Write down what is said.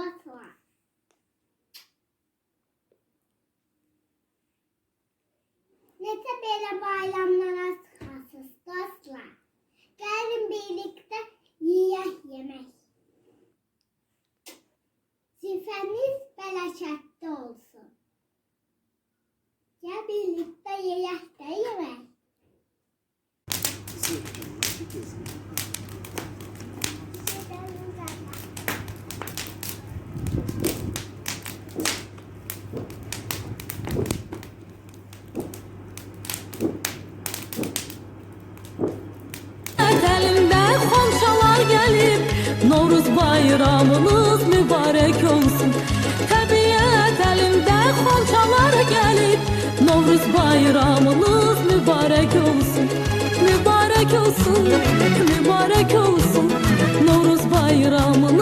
dostlar. Nete böyle bayramlara sıkasız dostlar. Gelin birlikte yiyek yemek. Zifeniz bereketli olsun. Gel birlikte yiyek de yemek. Novruz bayramınız mübarek olsun. Təbiət elimde komşalar gelip Novruz bayramınız mübarek olsun. Mübarek olsun, mübarek olsun. Novruz bayramınız